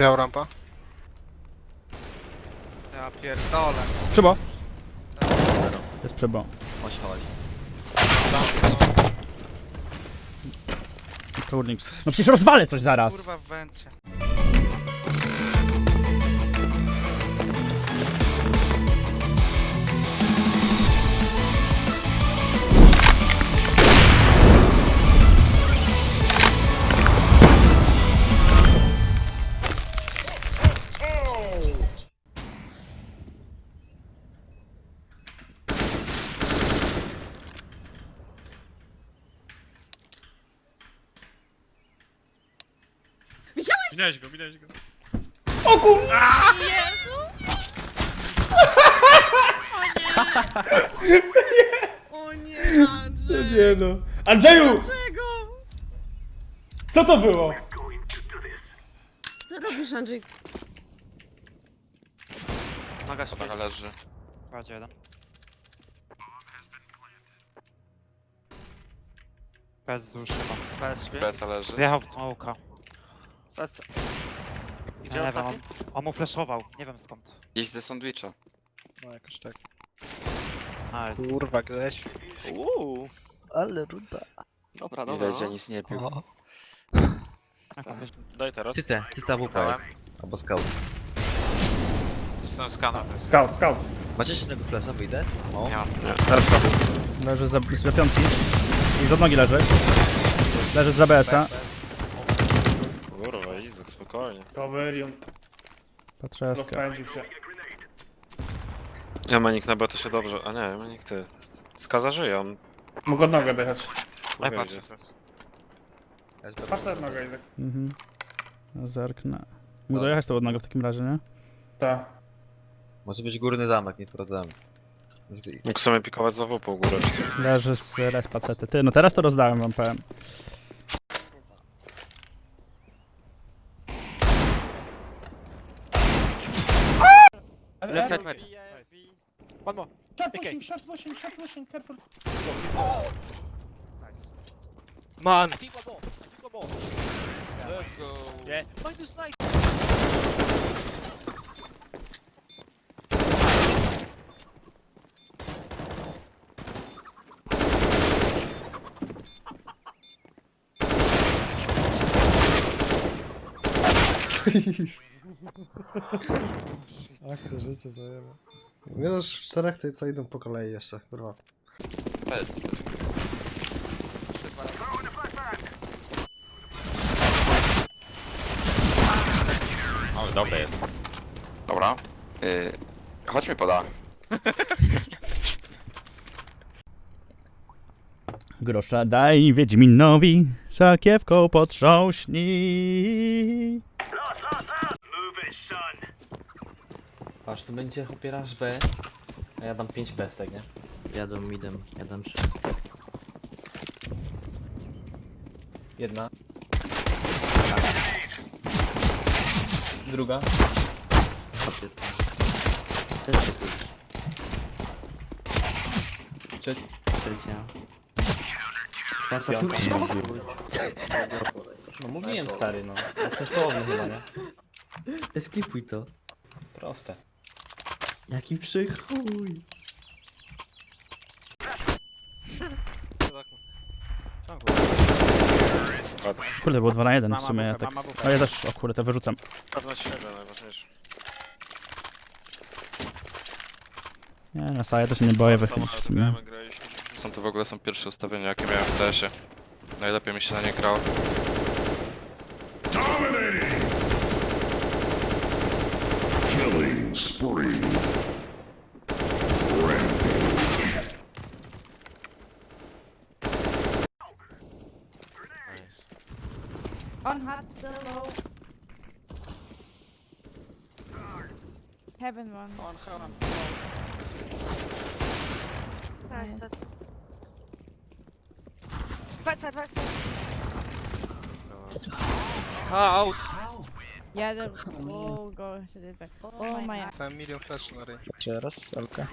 Biała rampa. Ja pierdolę. Przebo. Jest przebo. Chodź, chodź. Kurnik. No przecież rozwalę coś zaraz. Kurwa w węcie. Minęłeś go, minęłeś go. O kur... O nie, Andrzej! Nie no. Andrzeju! Dlaczego? Co to było? Co robisz, Andrzej? Noga się Dobra, leży. Kładzie jeden. Bez dusz chyba. Bez. BS leży. Wjechał w smoka. Bez... Gdzie nie wiem, on, on mu flashował. Nie wiem skąd. Gdzieś ze sandwicha. No jakoś tak. Nice. Kurwa Grześ. Uuu. Ale ruda. Dobra, Widać, że nic nie pił. Daj teraz. Cyce, cyca WP jest. Albo scout. Jestem skana. Scout, scout. Macie jeszcze jednego flasha, wyjdę? O, Nie mam. Leży za, z piątki. I z od nogi leży. Leży z ABS-a. Izak, spokojnie. Coverium Patrzeska. rozpędził się. Ja Manik na B to się dobrze. A nie, Manik ty. Skaza żyje, on Mógł od nogę dojechać. Wyjdzie. patrzę. Patrz na nogę, Izek. Mhm. Zerknę. Mógł dojechać to od nogi w takim razie, nie? Tak. może być górny zamek, nie sprawdzałem. Już ty- Mógł sobie pikować za WP u góry. Leży z respa CT. Ty, no teraz to rozdałem wam, powiem. Left side mid. Nice. One more. Shot pushing, shot pushing, shot pushing, careful. Oh. Nice. Man. I think one more. I think one more. Let's go. Yeah. Minus nine. Hehehe Akcja życie zajęła. Nie no, w czterech tej co idą po kolei jeszcze, kurwa. O, dobre jest. Dobra. Yy, chodźmy poda. Grosza daj Wiedźminowi, sakiewką potrząśnij. Patrz, tu będzie opierasz B, a ja dam 5 bestek, nie? Jadą midem, jadą trzy. Jedna. Druga. Trzecia. Trzecia. No mówiłem stary, no. Sensowny chyba, nie? Skipuj to. Proste. Jaki przychuj. Kurde, było 2 na 1 w Mama sumie. Ja bufę, tak. mama. No ja też, o kurde, to wyrzucam. Pewność siebie najważniejsze. Nie, na saję to się nie boję wychylić w sumie. Są to w ogóle są pierwsze ustawienia, jakie miałem w CS-ie. Najlepiej mi się na nie grało. On hot solo. Heaven one. On heaven. Nice. Right side, right side. Out! Yeah, the oh gosh, oh my. Sam medium flash na ryj. Jeszcze raz, Elka.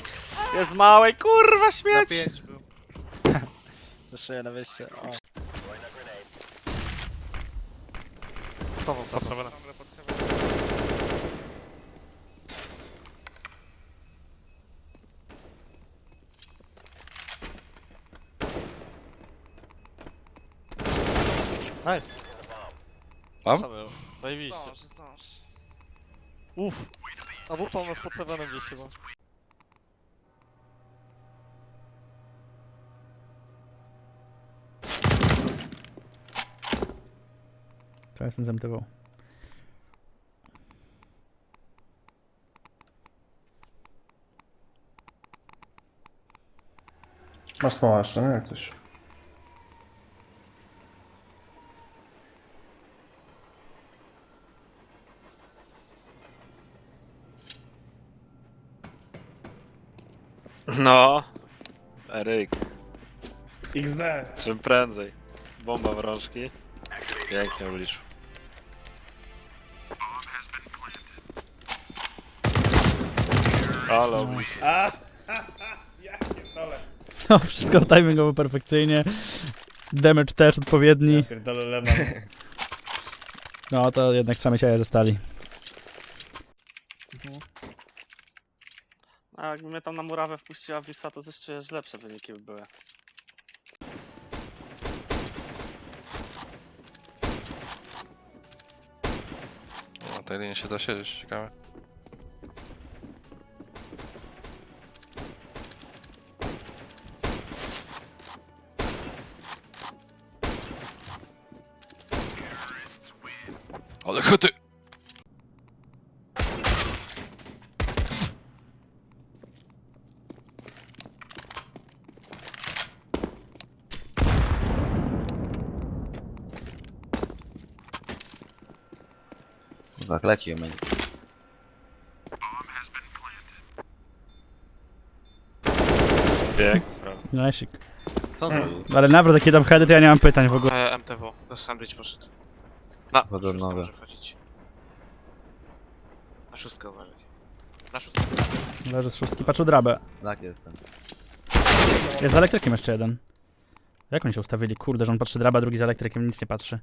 Jest małej, kurwa Na śmieć! był. Zresztą na wyjście. O. Tobą, tobą. Nice. Tam? Zajebiście. Uff. A wupa masz pod heavenem gdzieś chyba. To jestem zamtywał. Masz smoła jeszcze, nie? Jak coś. No. Eryk, XD. czym prędzej. Bomba w rączki. Pięknie uliczył. Ale obliczył. A! Ja pierdolę. No, wszystko timingowo perfekcyjnie. Damage też odpowiedni. Ja pierdolę Leman. No, to jednak same ciaje zostali. A jakby mnie tam na murawę wpuściła Wisła, to jeszcze lepsze wyniki by były. Na tej linii się da siedzieć, ciekawe. Ale chyty! Chyba leci mnie. Piękna sprawa. Nice'ik. Co on zrobił? Ale nawrót takie tam heady, to ja nie mam pytań w ogóle. E, MTW, do Sandwich poszedł. Na, Chodzą szóstkę nowe. może wchodzić. Na szóstkę uważaj. Na szóstkę. Leży z szóstki, patrzył drabę. Znak jestem. Jest z elektrykiem jeszcze jeden. Jak oni się ustawili? Kurde, że on patrzy draba, drugi z elektrykiem, nic nie patrzy.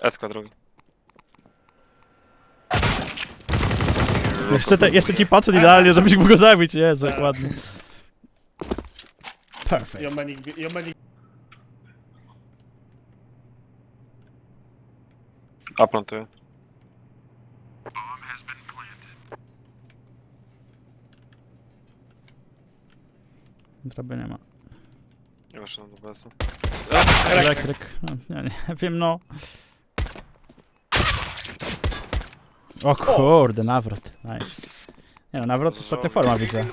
Esko drugi. Jeszcze, te, jeszcze ci patrzę idealnie, żebyś mógł go zabić. Jezu, jak ładnie. Perfect. Jomenik, Jomenik. A plantuje. Draby nie ma. Nie wyszedłem do BS-u. Elektryk. No, nie, nie wiem, no. O kurde, nawrót. Nice. Nie no, nawrót to ostatnia forma widzę.